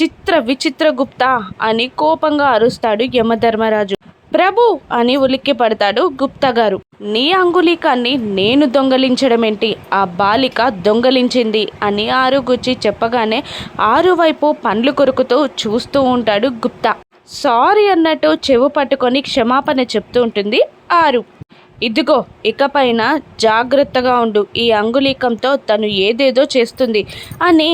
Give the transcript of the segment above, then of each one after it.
చిత్ర విచిత్ర గుప్తా అని కోపంగా అరుస్తాడు యమధర్మరాజు. ప్రభు అని ఉలిక్కి పడతాడు గుప్తా గారు నీ అంగుళీకాన్ని నేను దొంగలించడమేంటి? ఆ బాలిక దొంగలించింది అని ఆరుగుచ్చి చెప్పగానే ఆరు వైపు పండ్లు కొరుకుతూ చూస్తూ ఉంటాడు గుప్తా. సారీ అన్నట్టు చెవు పట్టుకొని క్షమాపణ చెప్తూ ఉంటుంది ఆరు. ఇదిగో ఇకపైన జాగ్రత్తగా ఉండు. ఈ అంగుళీకంతో తను ఏదేదో చేస్తుంది అని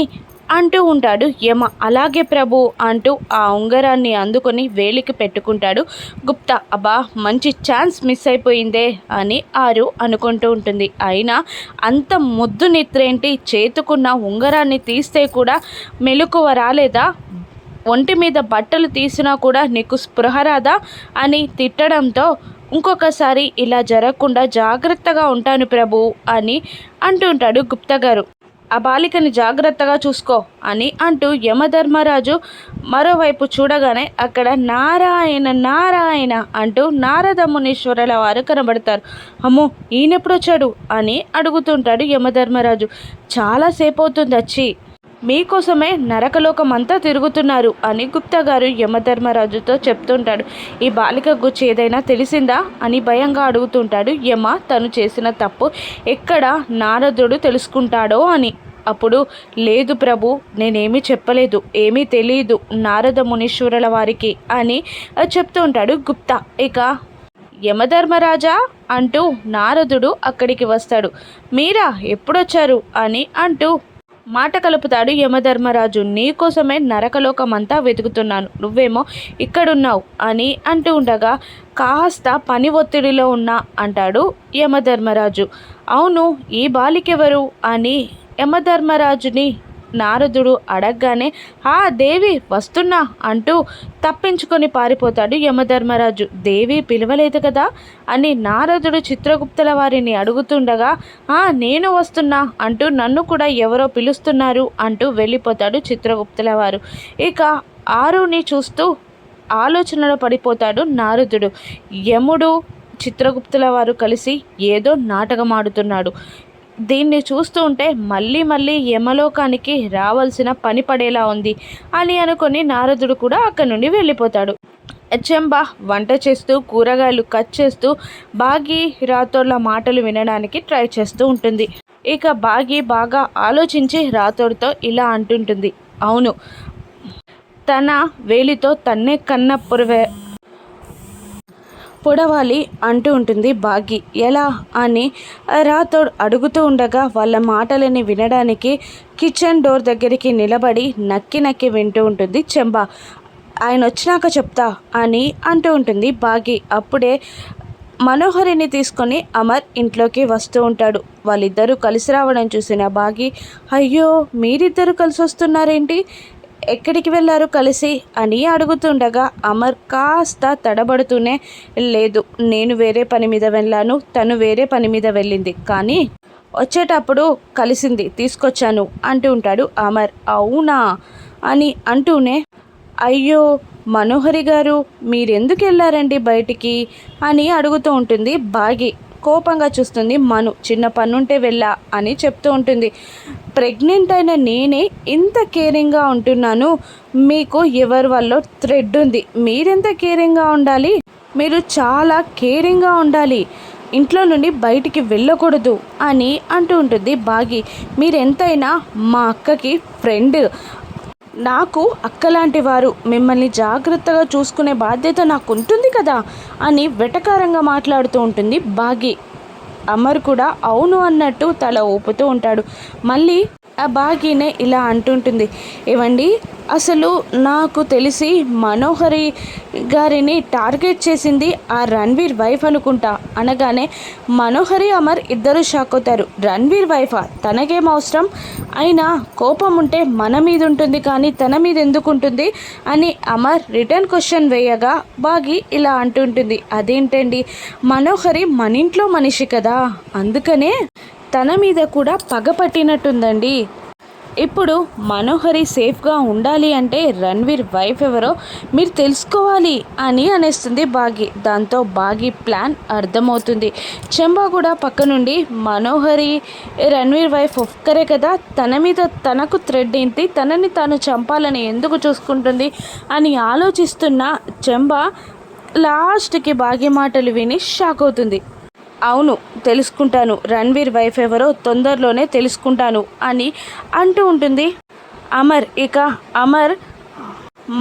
అంటూ ఉంటాడు. యమ అలాగే ప్రభు అంటూ ఆ ఉంగరాన్ని అందుకొని వేలికి పెట్టుకుంటాడు. గుప్తా అబ్బా మంచి ఛాన్స్ మిస్ అయిపోయిందే అని ఆరు అనుకుంటూ ఉంటుంది. అయినా అంత ముద్దు నిద్రేంటి? చేతుకున్న ఉంగరాన్ని తీస్తే కూడా మెలకువ రాలేదా? ఒంటి మీద బట్టలు తీసినా కూడా నీకు స్పృహ రాదా? అని తిట్టడంతో ఇంకొకసారి ఇలా జరగకుండా జాగ్రత్తగా ఉంటాను ప్రభు అని అంటుంటాడు గుప్తా గారు. ఆ బాలికని జాగ్రత్తగా చూసుకో అని అంటూ యమధర్మరాజు మరోవైపు చూడగానే అక్కడ నారాయణ నారాయణ అంటూ నారద మునీశ్వరుల వారు కనబడతారు. అమ్మో ఈయనెప్పుడొచ్చాడు అని అడుగుతుంటాడు యమధర్మరాజు. చాలాసేపు అవుతుంది వచ్చి మీకోసమే నరకలోకం అంతా తిరుగుతున్నారు అని గుప్తా గారు యమధర్మరాజుతో చెప్తుంటాడు. ఈ బాలిక గుచ్చి ఏదైనా తెలిసిందా అని భయంగా అడుగుతుంటాడు. యమ తను చేసిన తప్పు ఎక్కడ నారదుడు తెలుసుకుంటాడో అని. అప్పుడు లేదు ప్రభు నేనేమీ చెప్పలేదు ఏమీ తెలియదు నారద మునీశ్వరుల వారికి అని చెప్తూ ఉంటాడు గుప్తా. ఇక యమధర్మరాజా అంటూ నారదుడు అక్కడికి వస్తాడు. మీరా ఎప్పుడొచ్చారు అని అంటూ మాట కలుపుతాడు యమధర్మరాజు. నీకోసమే నరకలోకమంతా వెతుకుతున్నాను. నువ్వేమో ఇక్కడున్నావు అని అంటూ ఉండగా కాస్త పని ఒత్తిడిలో ఉన్నా అంటాడు యమధర్మరాజు. అవును ఈ బాలికెవరు? అని యమధర్మరాజుని నారదుడు అడగగానే ఆ దేవి వస్తున్నా అంటూ తప్పించుకొని పారిపోతాడు యమధర్మరాజు. దేవి పిలవలేదు కదా అని నారదుడు చిత్రగుప్తుల వారిని అడుగుతుండగా ఆ నేను వస్తున్నా అంటూ నన్ను కూడా ఎవరో పిలుస్తున్నారు అంటూ వెళ్ళిపోతాడు చిత్రగుప్తుల వారు. ఇక ఆరుని చూస్తూ ఆలోచనలో పడిపోతాడు నారదుడు. యముడు చిత్రగుప్తుల వారు కలిసి ఏదో నాటకం ఆడుతున్నాడు. దీన్ని చూస్తూ ఉంటే మళ్ళీ మళ్ళీ యమలోకానికి రావాల్సిన పని పడేలా ఉంది అని అనుకొని నారదుడు కూడా అక్కడి నుండి వెళ్ళిపోతాడు. హెచ్ఎంబా వంట చేస్తూ కూరగాయలు కట్ చేస్తూ బాగి రాతోళ్ళ మాటలు వినడానికి ట్రై చేస్తూ ఉంటుంది. ఇక బాగి బాగా ఆలోచించి రాతోడితో ఇలా అంటుంటుంది. అవును తన వేలితో తన్నే కన్న పురవే పొడవాలి అంటూ ఉంటుంది బాగి. ఎలా అని రాథోడ్ అడుగుతూ ఉండగా వాళ్ళ మాటలని వినడానికి కిచెన్ డోర్ దగ్గరికి నిలబడి నక్కి నక్కి వింటూ ఉంటుంది చెంబ. ఆయన వచ్చినాక చెప్తా అని అంటూ ఉంటుంది బాగి. అప్పుడే మనోహరిని తీసుకొని అమర్ ఇంట్లోకి వస్తూ ఉంటాడు. వాళ్ళిద్దరూ కలిసి రావడం చూసిన బాగి అయ్యో మీరిద్దరూ కలిసి వస్తున్నారేంటి ఎక్కడికి వెళ్ళారు కలిసి అని అడుగుతుండగా అమర్ కాస్త తడబడుతూనే లేదు నేను వేరే పని మీద వెళ్ళాను తను వేరే పని మీద వెళ్ళింది కానీ వచ్చేటప్పుడు కలిసింది తీసుకొచ్చాను అంటూ ఉంటాడు అమర్. అవునా? అని అంటూనే అయ్యో మనోహరి గారు మీరెందుకు వెళ్ళారండి బయటికి? అని అడుగుతూ ఉంటుంది బాగి. కోపంగా చూస్తుంది మను. చిన్న పన్నుంటే వెళ్ళా అని చెప్తూ ఉంటుంది. ప్రెగ్నెంట్ అయిన నేనే ఇంత కేరింగ్గా ఉంటున్నాను. మీకు ఎవరి వల్ల థ్రెడ్ ఉంది? మీరెంత కేరింగ్గా ఉండాలి? మీరు చాలా కేరింగ్గా ఉండాలి. ఇంట్లో నుండి బయటికి వెళ్ళకూడదు అని అంటూ ఉంటుంది బాగి మీరెంతైనా మా అక్కకి ఫ్రెండ్ నాకు అక్కలాంటి వారు మిమ్మల్ని జాగ్రత్తగా చూసుకునే బాధ్యత నాకు ఉంటుంది కదా అని వెటకారంగా మాట్లాడుతూ ఉంటుంది బాగి. అమర్ కూడా అవును అన్నట్టు తల ఊపుతూ ఉంటాడు. మళ్ళీ ఆ బాగీనే ఇలా అంటుంటుంది. ఏవండి? అసలు నాకు తెలిసి మనోహరి గారిని టార్గెట్ చేసింది ఆ రణ్వీర్ వైఫ్ అనుకుంటా. అనగానే మనోహరి అమర్ ఇద్దరు షాక్ అవుతారు. రణ్వీర్ వైఫా? తనకేం అవసరం? అయినా కోపం ఉంటే మన మీద ఉంటుంది కానీ తన మీద ఎందుకు ఉంటుంది? అని అమర్ రిటర్న్ క్వశ్చన్ వేయగా బాగి ఇలా అంటుంటుంది. అదేంటండి? మనోహరి మన ఇంట్లో మనిషి కదా. అందుకనే తన మీద కూడా పగ పట్టినట్టుందండి. ఇప్పుడు మనోహరి సేఫ్గా ఉండాలి అంటే రణ్వీర్ వైఫ్ ఎవరో మీరు తెలుసుకోవాలి అని అనేస్తుంది బాగి. దాంతో బాగి ప్లాన్ అర్థమవుతుంది. చెంబా కూడా పక్క నుండి మనోహరి రణ్వీర్ వైఫ్ ఒక్కరే కదా తన మీద తనకు థ్రెడ్ ఏంటి తనని తాను చంపాలని ఎందుకు చూసుకుంటుంది అని ఆలోచిస్తున్న చెంబా లాస్ట్కి బాగి మాటలు విని షాక్ అవుతుంది. అవును తెలుసుకుంటాను. రణ్వీర్ వైఫ్ ఎవరో తొందరలోనే తెలుసుకుంటాను అని అంటూ ఉంటుంది. అమర్ ఇక అమర్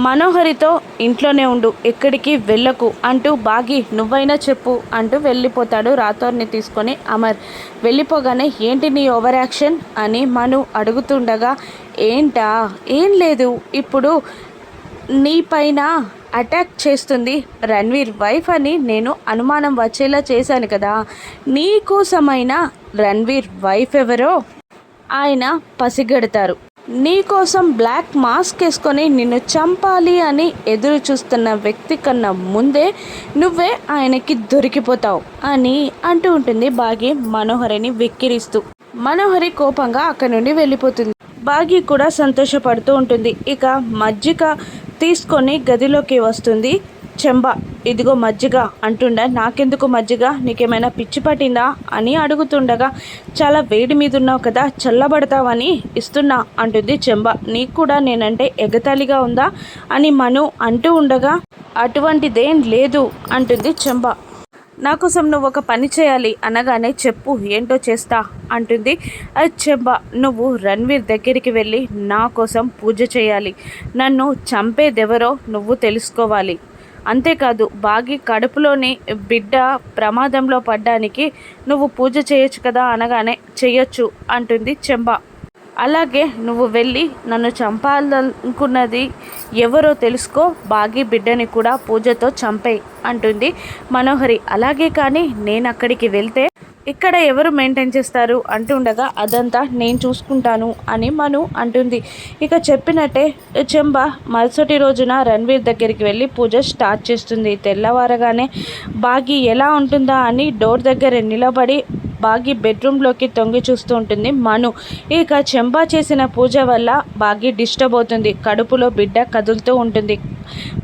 మనోహరితో ఇంట్లోనే ఉండు ఎక్కడికి వెళ్ళకు అంటూ బాగి నువ్వైనా చెప్పు అంటూ వెళ్ళిపోతాడు రాథోర్ని తీసుకొని అమర్. వెళ్ళిపోగానే ఏంటి నీ ఓవర్ యాక్షన్ అని మను అడుగుతుండగా ఏంటా? ఏం లేదు ఇప్పుడు నీ పైన అటాక్ చేస్తుంది రణ్వీర్ వైఫ్ అని నేను అనుమానం వచ్చేలా చేశాను కదా. నీకోసమైన రణ్వీర్ వైఫ్ ఎవరో ఆయన పసిగడతారు. నీకోసం బ్లాక్ మాస్క్ వేసుకొని నిన్ను చంపాలి అని ఎదురు చూస్తున్న వ్యక్తి కన్నా ముందే నువ్వే ఆయనకి దొరికిపోతావు అని అంటూ ఉంటుంది బాగి మనోహరిని వెక్కిరిస్తూ. మనోహరి కోపంగా అక్కడి నుండి వెళ్ళిపోతుంది. బాగి కూడా సంతోషపడుతూ ఉంటుంది. ఇక మజ్జిగ తీసుకొని గదిలోకి వస్తుంది. చెంబ ఇదిగో మజ్జిగ అంటుండ. నాకెందుకు మజ్జిగ? నీకేమైనా పిచ్చి పట్టిందా? అని అడుగుతుండగా చాలా వేడి మీద ఉన్నావు కదా చల్లబడతావని ఇస్తున్నా అంటుంది చెంబ. నీకు కూడా నేనంటే ఎగతాళిగా ఉందా? అని మను అంటూ ఉండగా అటువంటిదేం లేదు అంటుంది చెంబ. నా కోసం నువ్వు ఒక పని చేయాలి అనగానే చెప్పు ఏంటో చేస్తా అంటుంది. అది చెంబ నువ్వు రణ్వీర్ దగ్గరికి వెళ్ళి నా కోసం పూజ చేయాలి. నన్ను చంపేదెవరో నువ్వు తెలుసుకోవాలి. అంతేకాదు బాగి కడుపులోని బిడ్డ ప్రమాదంలో పడ్డానికి నువ్వు పూజ చేయొచ్చు కదా అనగానే చేయొచ్చు అంటుంది చెంబ అలాగే నువ్వు వెళ్ళి నన్ను చంపాలనుకున్నది ఎవరో తెలుసుకో బాగి బిడ్డని కూడా పూజతో చంపేయి అంటుంది మనోహరి. అలాగే కానీ నేను అక్కడికి వెళ్తే ఇక్కడ ఎవరు మెయింటైన్ చేస్తారు అంటుండగా అదంతా నేను చూసుకుంటాను అని మను అంటుంది. ఇక చెప్పినట్టే చెంబ మరుసటి రోజున రణ్వీర్ దగ్గరికి వెళ్ళి పూజ స్టార్ట్ చేస్తుంది. తెల్లవారగానే బాగి ఎలా ఉంటుందా అని డోర్ దగ్గర నిలబడి బాగి బెడ్రూమ్లోకి తొంగి చూస్తూ ఉంటుంది మను. ఇక చెంబా చేసిన పూజ వల్ల బాగి డిస్టర్బ్ అవుతుంది. కడుపులో బిడ్డ కదులుతూ ఉంటుంది.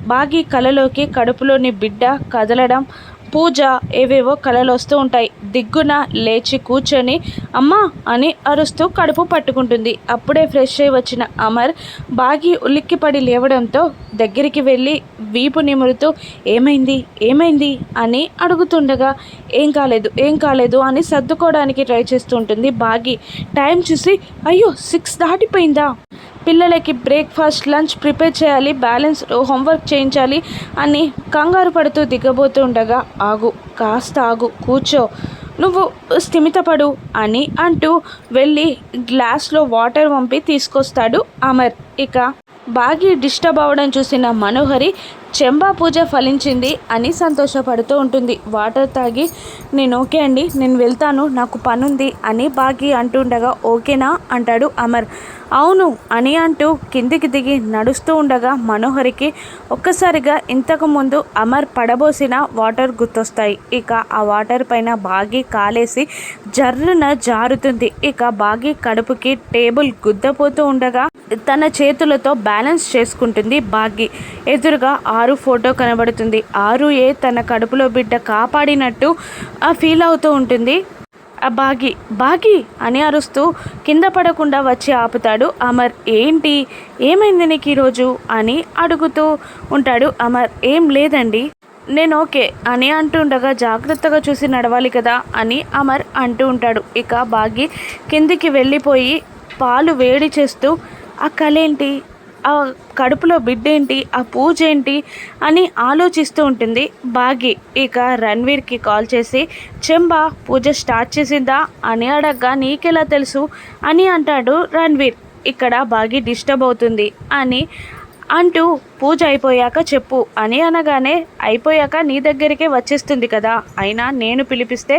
బాగి కలలోకి కడుపులోని బిడ్డ కదలడం పూజ ఏవేవో కళలు వస్తూ ఉంటాయి. దిగ్గున లేచి కూర్చొని అమ్మా అని అరుస్తూ కడుపు పట్టుకుంటుంది. అప్పుడే ఫ్రెష్ అయి వచ్చిన అమర్ బాగి ఉలిక్కిపడి లేవడంతో దగ్గరికి వెళ్ళి వీపు నిమురుతూ ఏమైంది? ఏమైంది? అని అడుగుతుండగా ఏం కాలేదు ఏం కాలేదు అని సర్దుకోవడానికి ట్రై చేస్తూ ఉంటుంది బాగి. టైం చూసి అయ్యో సిక్స్ దాటిపోయిందా? పిల్లలకి బ్రేక్ఫాస్ట్ లంచ్ ప్రిపేర్ చేయాలి బ్యాలెన్స్ హోంవర్క్ చేయించాలి అని కంగారు పడుతూ దిగబోతూ ఉండగా ఆగు కాస్త ఆగు కూర్చో నువ్వు స్థిమితపడు అని అంటూ వెళ్ళి గ్లాస్లో వాటర్ పంపి తీసుకొస్తాడు అమర్. ఇక బాగి డిస్టర్బ్ అవ్వడం చూసిన మనోహరి చెంబా పూజ ఫలించింది అని సంతోషపడుతూ ఉంటుంది. వాటర్ తాగి నేను ఓకే అండి నేను వెళ్తాను నాకు పనుంది అని బాగి అంటుండగా ఓకేనా? అంటాడు అమర్. అవును అని అంటూ కిందికి దిగి నడుస్తూ ఉండగా మనోహరికి ఒక్కసారిగా ఇంతకుముందు అమర్ పడబోసిన వాటర్ గుర్తొస్తాయి. ఇక ఆ వాటర్ పైన బాగి కాలేసి జర్రున జారుతుంది. ఇక బాగి కడుపుకి టేబుల్ గుద్దపోతూ ఉండగా తన చేతులతో బ్యాలెన్స్ చేసుకుంటుంది బాగి ఎదురుగా ఆరు ఫోటో కనబడుతుంది. ఆరు ఏ తన కడుపులో బిడ్డ కాపాడినట్టు ఫీల్ అవుతూ ఉంటుంది. ఆ బాగి బాగి అని అరుస్తూ కింద పడకుండా వచ్చి ఆపుతాడు. అమర్ ఏంటి? ఏమైంది నీకు ఈరోజు అని అడుగుతూ ఉంటాడు. అమర్ ఏం లేదండి. నేను ఓకే అని అంటుండగా జాగ్రత్తగా చూసి నడవాలి కదా అని అమర్ అంటూ ఉంటాడు. ఇక బాగి కిందికి వెళ్ళిపోయి పాలు వేడి చేస్తూ ఆ కళేంటి ఆ కడుపులో బిడ్డ ఏంటి ఆ పూజ ఏంటి అని ఆలోచిస్తూ ఉంటుంది. బాగి ఇక రణ్వీర్కి కాల్ చేసి చెంబా పూజ స్టార్ట్ చేసిందా? అని అడగ్గా నీకెలా తెలుసు? అని అంటాడు రణ్వీర్. ఇక్కడ బాగి డిస్టర్బ్ అవుతుంది అని అంటూ పూజ అయిపోయాక చెప్పు. అని అనగానే అయిపోయాక నీ దగ్గరికే వచ్చేస్తుంది కదా. అయినా నేను పిలిపిస్తే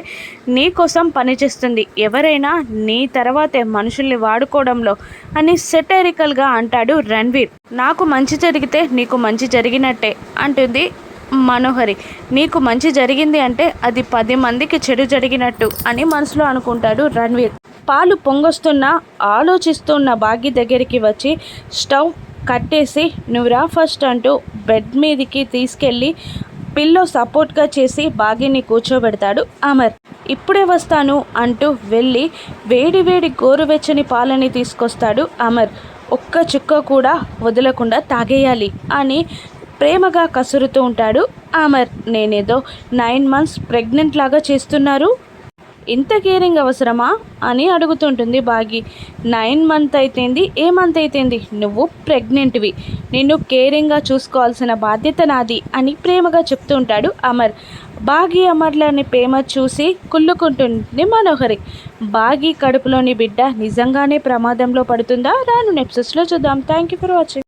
నీ కోసం పనిచేస్తుంది ఎవరైనా నీ తర్వాతే మనుషుల్ని వాడుకోవడంలో అని సెటరికల్గా అంటాడు రణ్వీర్. నాకు మంచి జరిగితే నీకు మంచి జరిగినట్టే అంటుంది మనోహరి. నీకు మంచి జరిగింది అంటే అది పది మందికి చెడు జరిగినట్టు అని మనసులో అనుకుంటాడు రణ్వీర్. పాలు పొంగొస్తున్న ఆలోచిస్తున్న బాగి దగ్గరికి వచ్చి స్టవ్ కట్టేసి నువ్వు రా ఫస్ట్ అంటూ బెడ్ మీదకి తీసుకెళ్ళి పిల్లో సపోర్ట్గా చేసి బాగిని కూర్చోబెడతాడు అమర్. ఇప్పుడే వస్తాను అంటూ వెళ్ళి వేడి వేడి గోరువెచ్చని పాలని తీసుకొస్తాడు అమర్. ఒక్క చుక్క కూడా వదలకుండా తాగేయాలి అని ప్రేమగా కసురుతూ ఉంటాడు అమర్. నేనేదో నైన్ మంత్స్ ప్రెగ్నెంట్ లాగా చేస్తున్నారు? ఇంత కేరింగ్ అవసరమా అని అడుగుతుంటుంది బాగి. నైన్ మంత్ అయితేంది ఏ మంత్ అయితేంది? నువ్వు ప్రెగ్నెంట్వి. నిన్ను కేరింగ్గా చూసుకోవాల్సిన బాధ్యత నాది అని ప్రేమగా చెప్తూ ఉంటాడు అమర్. బాగి అమర్లని ప్రేమ చూసి కుళ్ళుకుంటుంది మనోహరి. బాగి కడుపులోని బిడ్డ నిజంగానే ప్రమాదంలో పడుతుందా? రాను నెప్సెస్లో చూద్దాం. Thank you for watching.